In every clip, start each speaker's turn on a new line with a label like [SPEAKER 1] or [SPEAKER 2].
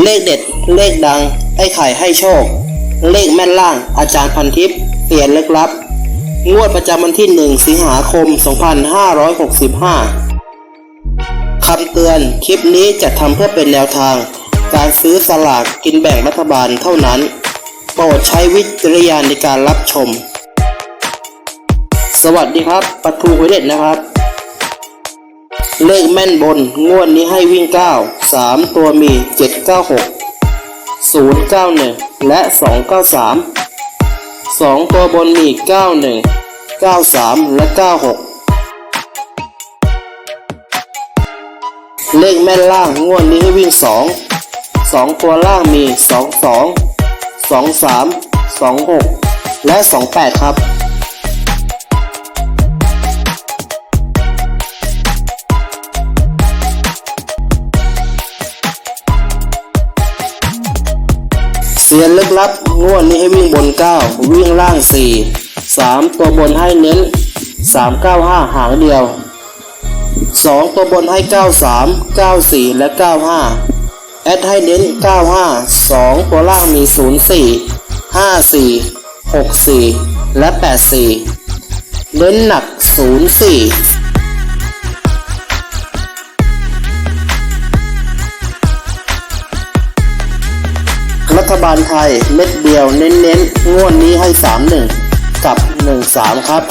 [SPEAKER 1] เลขเด็ด เลขดัง ไอ้ไข่ให้โชค เลขแม่นล่าง อาจารย์พันทิพย์เปลี่ยนลึกลับ งวดประจำวันที่ 1 สิงหาคม 2565 คำเตือน คลิปนี้จะทำเพื่อเป็นแนวทาง การซื้อสลากกินแบ่งรัฐบาลเท่านั้น โปรดใช้วิจารณญาณในการรับชม สวัสดีครับ ปทูหวยเด็ดนะครับ เลขแม่นบน งวดนี้ให้วิ่ง 9 3 ตัวมี 796 091 และ 293 2 ตัวบนมี 91 93 และ 96 เลขแม่นล่าง งวดนี้ให้วิ่ง 2 2 ตัวล่างมี 22 23 26 และ 28 ครับ เสียนลึกลับงวดนี้ให้วิ่งบน 9 วิ่งล่าง 4 3 ตัวบนให้เน้น 395 หางเดียว 2 ตัวบนให้ 93 94 และ 95 แอดให้เน้น 95 2 ตัวล่างมี 04 54 64 และ 84 เน้นหนัก 04 ฐบาลไทยเม็ดเดียวเน้นๆงวดนนี้ให้ 31 กับ 13 ครับ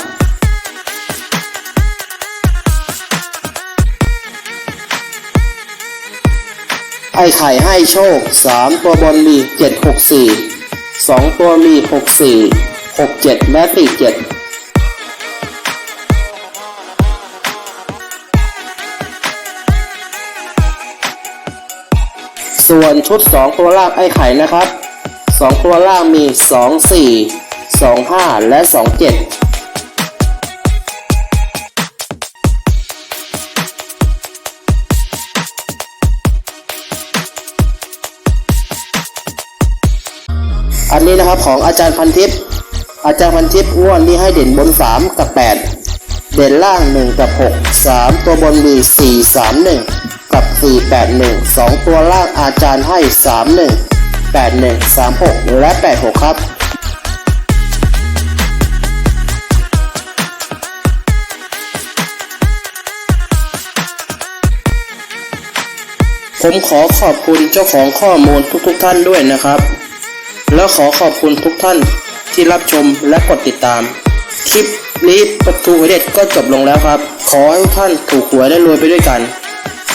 [SPEAKER 1] ไอ้ไข่ให้โชค 3 ตัวบนมี 764 2 ตัวมี 64 67 และ 47 ส่วนชุด 2 ตัวล่างไอ้ไข่นะครับ 2 ตัวล่างมี 2 4 2 5 และ 2 7อันนี้นะครับของอาจารย์พันทิพย์อาจารย์พันทิพย์งวดนี้ให้เด่นบน 3 กับ 8 เด่นล่าง 1 กับ 6 3 ตัวบนมี 4 3 1 4 8 1 2 ตัวล่างอาจารย์ให้ 3 1 8 1 3 6 และ 8 6 ครับผมขอขอบคุณเจ้าของข้อมูลทุกๆทท่านด้วยนะครับ แล้วขอขอบคุณทุกท่านที่รับชมและกดติดตาม คลิปนี้ประตูหวเด็ดก็จบลงแล้วครับ ขอให้ทุกท่านถูกหวยและรวยไปด้วยกัน